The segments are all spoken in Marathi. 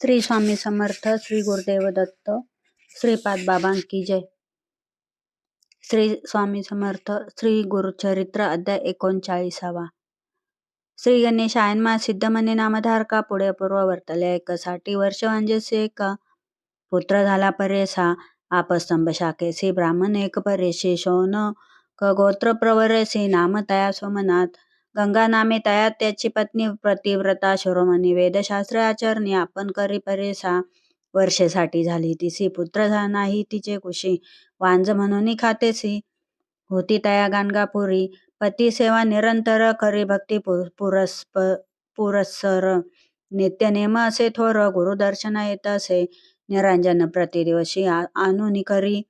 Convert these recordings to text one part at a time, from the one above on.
श्री स्वामी समर्थ श्री गुरुदेव दत्त श्रीपाद बाबांकी जय. श्री स्वामी समर्थ श्री गुरुचरित्र अध्याय एकोणचाळीसावा. श्री गणेश आयनमा सिद्ध म्हणे नामधारका पुढे पूर्व वर्तले एकसाठी वर्ष म्हणजे एक पुत्र झाला परेसा आपस्तंभ शाखेसी ब्राह्मण एक परेशी शोन क गोत्र प्रवरेसी नाम तया सोमनाथ. गंगा नामे तया त्याची पत्नी प्रतिव्रता शिरोमणी वेदशास्त्र आचरणी आपण करी परेसा वर्षेसाठी झाली. तिसी पुत्र नाही तिचे कुशी वांज म्हणून खातेसी होती तया गाणगापुरी. पती सेवा निरंतर करी भक्ती पु- पुरस्प पुरस्सर. नित्य नेम असे थोर गुरुदर्शन येत असे. निरंजन प्रतिदिवशी आ- आणून करी.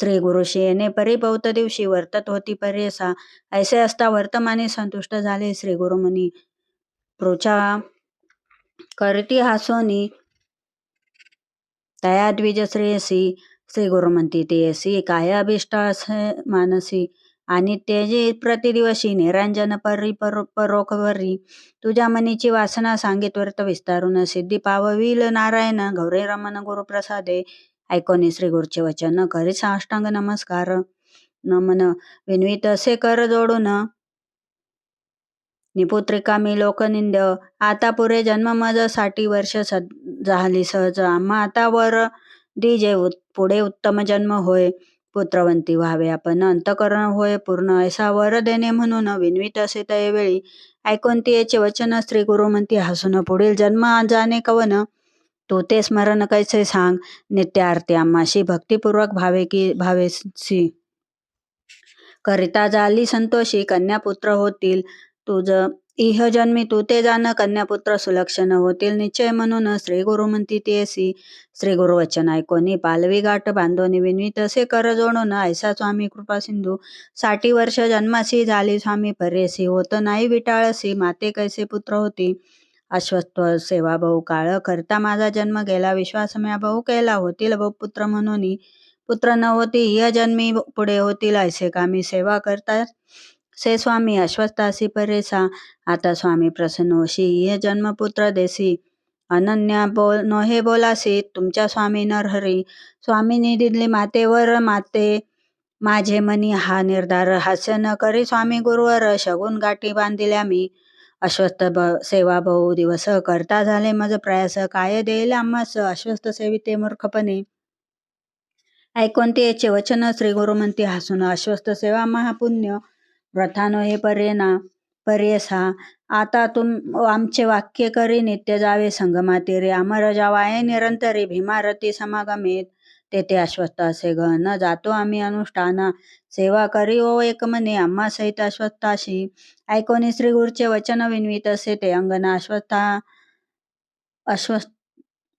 श्री गुरुशी येणे परिपौत दिवशी वर्तत होती परेसा. ऐसे असता वर्तमाने संतुष्ट झाले श्री गुरुमुनी प्रोचा करती हासोनी तया द्विज श्रेयसी. श्री गुरु म्हणती तेयसी काय अभिष्ट असे मानसी? आणि तेजे प्रतिदिवशी निरांजन परी परो परोखवरी तुझ्या मनीची वासना सांगित वर्त विस्तारून. सिद्धी पावविल नारायण गौरे रमण गुरुप्रसादे. ऐकोनी श्री गुरुचे वचन. करी साष्टांग नमस्कार. नमन. विनवित असे कर जोडून. निपुत्रिका मी लोकनिंद. आता पुरे जन्म मजसाठी वर्ष झाली सहज. आम्हा आता वर दिजे जे पुढे उत्तम जन्म होय. पुत्रवंती व्हावे आपण. अंतकरण होय पूर्ण. ऐसा वर देणे म्हणून विनवित असे वेळी. ऐकून ती याचे वचन. श्री गुरु म्हणती हसून पुढील जन्म जाणे कवन? तू ते स्मरण कैसे सांग? नित्य आरती आम्हाशी भक्तिपूर्वक भावे की भावेसी करिता झाली संतोषी कन्यापुत्र होतील तुझ. इह जन्मी तू ते जाण कन्यापुत्र सुलक्षण होतील. निश्चय म्हणून श्री गुरु म्हणती तेसी. श्री गुरु वचन ऐकोनी पालवी गाठ बांधोनी विनवी तसे कर जोडून ऐसा स्वामी कृपा सिंधू. साठी वर्ष जन्मासी झाली स्वामी परेसी होत नाही विटाळसी माते कैसे पुत्र होती? अश्वत्व सेवा बहु काळ करता माझा जन्म गेला. विश्वासम्या भाऊ बहु केला. होतील बहु पुत्र म्हणून पुत्र न होती इह जन्मी पुढे होतील ऐसे कामी सेवा करतात. से स्वामी अश्वत्थासी परेसा. आता स्वामी प्रसन्न होशी इह जन्म पुत्र देसी. अनन्या बोल नोहे बोलासी तुमच्या स्वामी नरहरी स्वामीनी दिली मातेवर माते माझे मनी हा निर्धार हास्य न करी. स्वामी गुरुवर शगुन गाठी बांधिल्या मी. अश्वत्थ ब सेवा बहु दिवस करता झाले मज प्रयास. काय देईल आम्हास? अश्वस्थ सेविते मूर्खपणे. ऐकून ते याचे वचन श्री गुरु म्हणते हसून अश्वस्थ सेवा महापुण्य. व्रथानो हे पर्यना पर्यसा आता तुम आमचे वाक्य करी नित्य जावे संगमातीरे. अमर जावाये निरंतरी भीमारती समागमेत. तेथे अश्वस्थ असे ग न जातो आम्ही अनुष्ठाना. सेवा करी ओ एक मने आम्हा सहित अश्वत्थाशी ऐकोनी श्री गुरुचे वचन विनवित असे ते अंगना अश्वत्था अश्वत्थ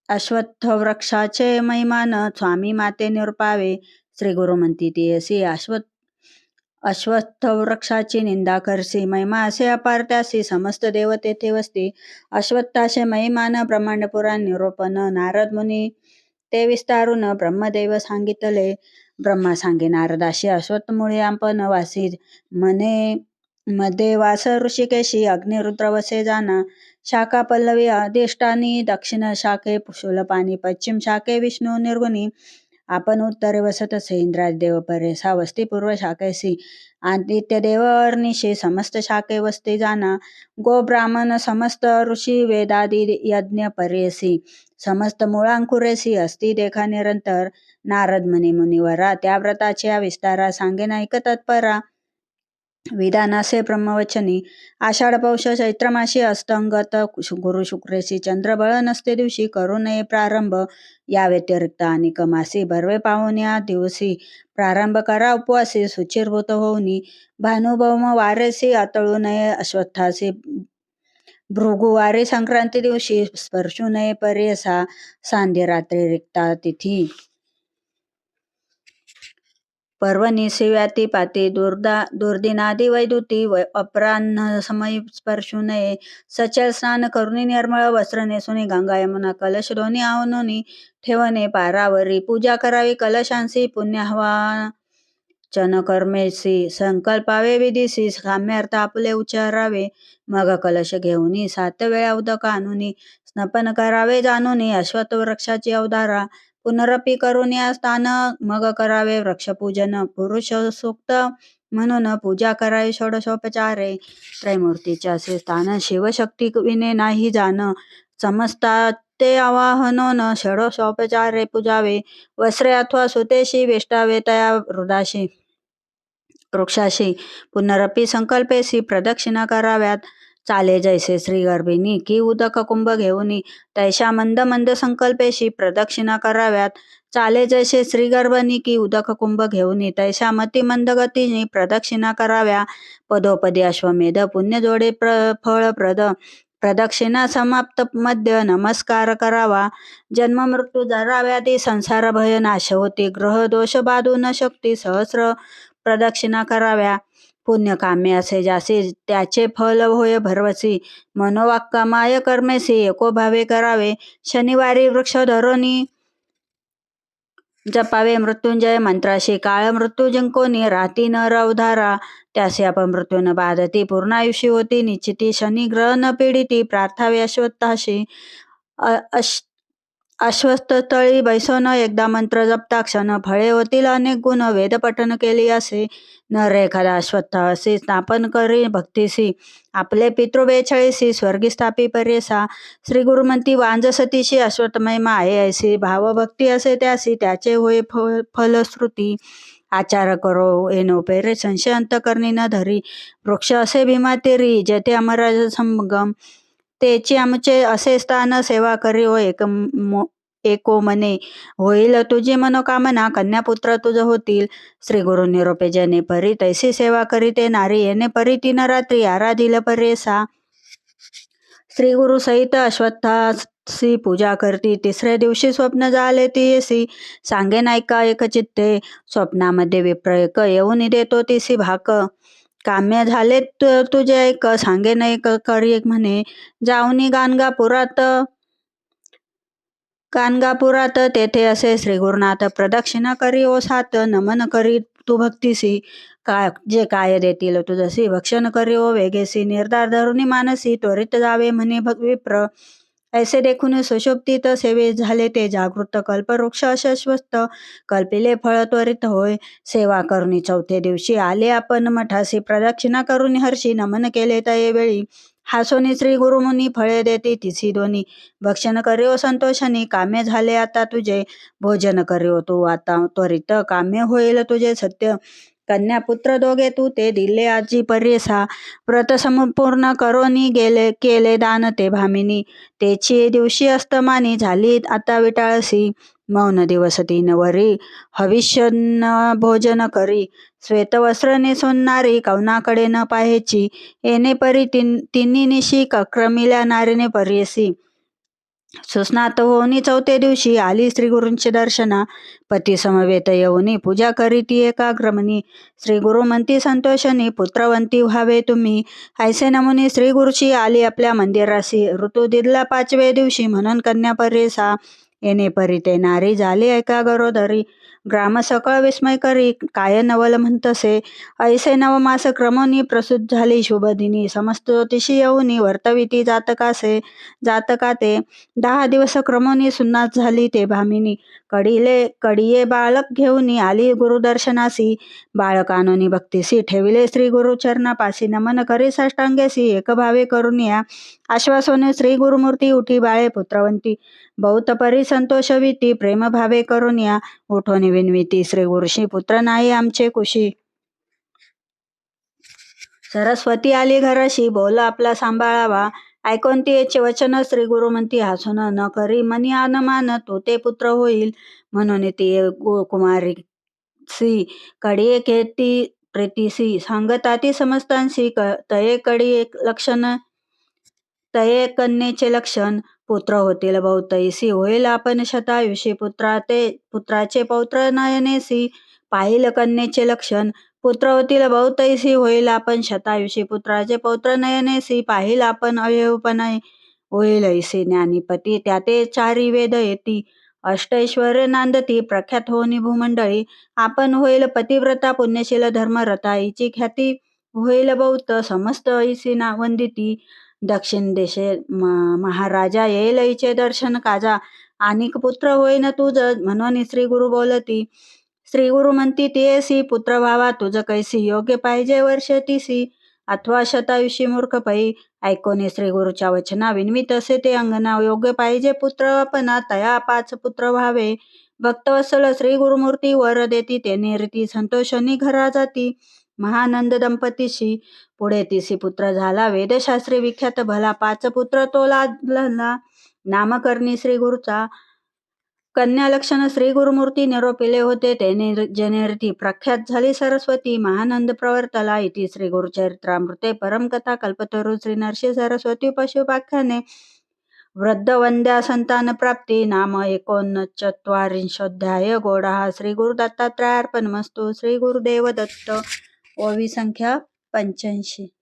अश्वत्थ वृक्षाचे महिमान स्वामी माते निरुपावे. श्री गुरु म्हणती ती असी अश्वत् अश्वत्थ वृक्षाची निंदा करसी महिमा असे अपार त्यासी समस्त देव तेथे वसती अश्वत्थाचे महिमान ब्रह्मांड पुराण निरोपण नारद मुनी ते विस्तारून ब्रह्मदेव सांगितले. ब्रह्मा सांगे नारदाशी अश्वत्थ मुळे आपण वासी मने मध्ये वास ऋषिकेशी अग्निरुद्र वसे जाना. शाखा पल्लवी अधिष्ठानी दक्षिण शाखे शूलपाणी पश्चिम शाखे विष्णू निर्गुणी. आपण उत्तरे वसत असे इंद्राज देव परेसा वस्ती पूर्व शाखेसी आदित्य देव अर्निशे समस्त शाखे वस्ती जाना. गो ब्राह्मण समस्त ऋषी वेदादी यज्ञ परेसी समस्त मुळांकुरेसी असती देखा निरंतर. नारद मुनी मुनिवरा त्या व्रताच्या विस्तारा सांगेन ऐक तत्परा. विधानासे ब्रह्मवचनी. आषाढ पौष चैत्रमाशी अस्तंगत गुरु शुक्रेशी चंद्रबळ नसते दिवशी करू नये प्रारंभ. या व्यतिरिक्त आणि कमासी बर्वे पाहून या दिवशी प्रारंभ करा उपवासी सुचिरभूत होऊनी. भानुभौम वारेसी आतळू नये अश्वत्थासी भृगुवारी संक्रांती दिवशी स्पर्शू नये परेसा सांधे रात्री रिक्ता तिथी. पर्वणी शिव्याती पाती दुर्दा दुर्दिनादी वैदुती वै अपराह्न समय स्पर्शू नये. सचल स्नान करुणी निर्मळ वस्त्र नेसुनी गंगा यमुना कलश दोन्ही आवनोनी ठेवणे पारावरी पूजा करावी कलशांसी पुण्य हवा कर्मेसी संकल्पावे विधीसी काम्यार्थ आपले उच्चारावे मग कलश घेऊनी सात वेळा उदक आणुनी स्नपन करावे जाणून अश्वत्थ वृक्षाची अवधारा पुनरपी करून या स्थान मग करावे वृक्षपूजन पुरुष सूक्त म्हणून पूजा करावी षोडशोपचारे. त्रैमूर्तीच्या असे स्थान शिवशक्ती विने नाही जाण. समजता ते आवाहनोन षोडशोपचारे पूजावे वस्त्रे अथवा सुतेशी वेष्टावे तया हृदाशी वृक्षाशी पुनरपी संकल्पेशी प्रदक्षिणा कराव्यात. चाले जैसे श्री गर्भिणी की उदक कुंभ घेऊनी तैशा मंद मंद संकल्पेशी प्रदक्षिणा कराव्यात. चाले जैसे श्रीगर्भनी की उदक कुंभ घेऊनी तैशा मती मंद गतीने प्रदक्षिणा कराव्या. पदोपदी अश्वमेध पुण्य जोडे प्र फळप्रद प्रदक्षिणा समाप्त मध्य नमस्कार करावा. जन्म मृत्यू जराव्याधी संसार भय नाश होते. ग्रह दोष बाधू न शक्ती सहस्र प्रदक्षिणा कराव्या. पुण्यकाम्य असे जासे त्याचे फल होय भरवसी. मनोवाक्कामाय कर्मेसी एको भावे करावे. शनिवारी वृक्ष धरोनी जपावे मृत्युंजय मंत्राशी काळ मृत्यू जिंकोनी राती न रवधारा त्यासे आपण मृत्यून बाधती पूर्णायुषी होती निश्चिती शनी ग्रह न पीडिती प्रार्थावे अश्वत्थाशी अश्वस्थ तळी बैसोन एकदा मंत्र जपता क्षण फळे होतील अनेक गुण वेद पठन केली असे. न एखादा अश्वत्थ असे स्थापन करी भक्तीसी आपले पितृ बेछळीसी स्वर्गी स्थापी परेसा. श्री गुरुमंती वांजसतीशी अश्वत्थमय आहे ऐसी भावभक्ती असे त्यासी त्याचे होय फलश्रुती. आचार करो एनो पेरे संशय अंतकरणी न धरी. वृक्ष असे भीमातेरी जेथे अमराज संगम. तेची आमचे असे स्थान सेवा करी हो एक एको मने होईल तुझी मनोकामना कन्यापुत्र तुझ होतील. श्री गुरु निरोपे जने परी तैसी सेवा करीते नारी. येणे परी तीन रात्री आराधिल परेसा श्री गुरु सहित अश्वत्थासी पूजा करती. तिसऱ्या दिवशी स्वप्न झाले ती येसी सांगे नायका एक चित्ते स्वप्नामध्ये विप्र एक येऊन देतो तिसी भाक. काम्य झाले तुझे एक सांगे नाही करी म्हणे जाऊनी गाणगापुरात गाणगापुरात तेथे असे श्री गुरुनाथ प्रदक्षिणा करी ओ नमन करी तू भक्तीसी काय जे काय देतील तुझसी भक्षण करी ओ वेगेसी निर्धार धरुनी मानसी त्वरित जावे म्हणे विप्र ऐसे देखून सुशोभित सेवे झाले ते जागृत कल्पवृक्ष अशस्वस्त कल्पिले फळ त्वरित होय. सेवा करुणी चौथे दिवशी आले आपण. मठासी प्रदक्षिणा करून हर्षी नमन केले तये वेळी हासोनी श्री गुरुमुनी फळे देते तिसी दोन्ही भक्षण करिओ संतोषाने. कामे झाले आता तुझे. भोजन करिओ तू आता. त्वरित काम्य होईल तुझे सत्य. कन्या पुत्र दोघे तू ते दिले आजी पर्यसा व्रत संपूर्ण करोनी गेले केले दान ते भामिनी. तेची दिवशी अस्तमानी झाली आता विटाळसी. मौन दिवस तीन वरी. हविष्य भोजन करी. श्वेत वस्त्र नेसोनारी कवनाकडे न पाहायची. येणे परी तिन्ही निशी कक्रमिल्या नारीने पर्यसी. सुस्नात होऊनी चौथे दिवशी आली श्री गुरूंचे दर्शना. पती समवेत येऊनी पूजा करीती एकाग्रमनी श्री गुरु म्हणती संतोषनी पुत्रवंती व्हावे तुम्ही. ऐसे नमुनी श्री गुरुची आली आपल्या मंदिरासी ऋतू दिदला पाचवे दिवशी म्हणून कन्या परेसा. येणे परी ते नारी झाली ऐका गरोदरी ग्राम सकळ विस्मय करी काय नवल म्हणतसे ऐसे नवमास क्रमोनी प्रसूत झाली शुभदिनी समस्त ज्योतिषी येऊनी वर्तविती जातकासे जातका ते दहा दिवस क्रमोनी सुन्नात झाली ते भामिनी कडीले कडिये बाळक घेऊनी आली गुरुदर्शनासी बाळकानोनी भक्तीसी ठेविले श्री गुरुचरणापासी नमन करी साष्टांगेसी एक भावे करून या आश्वासोने श्री गुरुमूर्ती उठी बाळे पुत्रवंती. बहुत परी संतोषविती प्रेमभावे करून या उठोनी विनविती श्री गुरुशी पुत्र नाही आमचे कुशी. सरस्वती आली घराशी बोल आपला सांभाळावा. ऐकून ती वचन श्री गुरु म्हणती हसून न करी मनी मान तो ते पुत्र होईल. म्हणून ती कुमारी सी कडी केती प्रीतीसी सांगताती समस्तांशी तये कडी एक लक्षण तये कन्येचे लक्षण. पुत्र होतील बहुतैसी. होईल आपण शतायुषी पुत्रा ते पुत्राचे पौत्र नयनेसी. पाहिल कन्येचे लक्षण. पुत्र होतील बहुतैसी. होईल आपण शतायुषी पुत्राचे पौत्र नयनेसी. पाहिल आपण अवयवपणे होईल ऐसी ज्ञानीपती. त्या ते चारी वेद येती. अष्टैश्वर नांदती. प्रख्यात होनी भूमंडळी आपण होईल पतिव्रता पुण्यशील धर्मरता. हिची ख्याती होईल बहुत समस्त ऐसी ना वंदिती दक्षिण देशे महाराजा येईलईचे दर्शन काजा. आणिक पुत्र होईन तुझ म्हणून श्री गुरु बोलती. श्री गुरु म्हणती तेसी पुत्र व्हावा तुझं कैसी योग्य पाहिजे वर्ष तिसी. अथवा शतायुषी मूर्ख पै ऐकोने श्री गुरुच्या वचना विनवी तसे ते अंगना योग्य पाहिजे पुत्र. पणा तया पाच पुत्र व्हावे. भक्त भक्तवत्सल श्री गुरुमूर्ती वर देती ते निर्ती संतोषणी घरा जाती. महानंद दंपतीशी पुढे तिसी पुत्र झाला. वेदशास्त्री विख्यात भला पाच पुत्र तो लादला. नामकरणी श्री गुरुचा कन्या लक्षण श्री गुरुमूर्ती निरोपिले होते. त्याने जनेरती प्रख्यात झाली सरस्वती. महानंद प्रवर्तला. इति श्री गुरुचरित्रामृते परमकथा कल्पतरू श्री नरसी सरस्वती पशुपाख्याने वृद्ध वंद्या संतान प्राप्ती. नाम एकोनचत्वारिंशोध्याय गोडा. श्री गुरु दत्तात्रयार्पणमस्तु श्री गुरुदेव दत्त ओवी संख्या 本真心。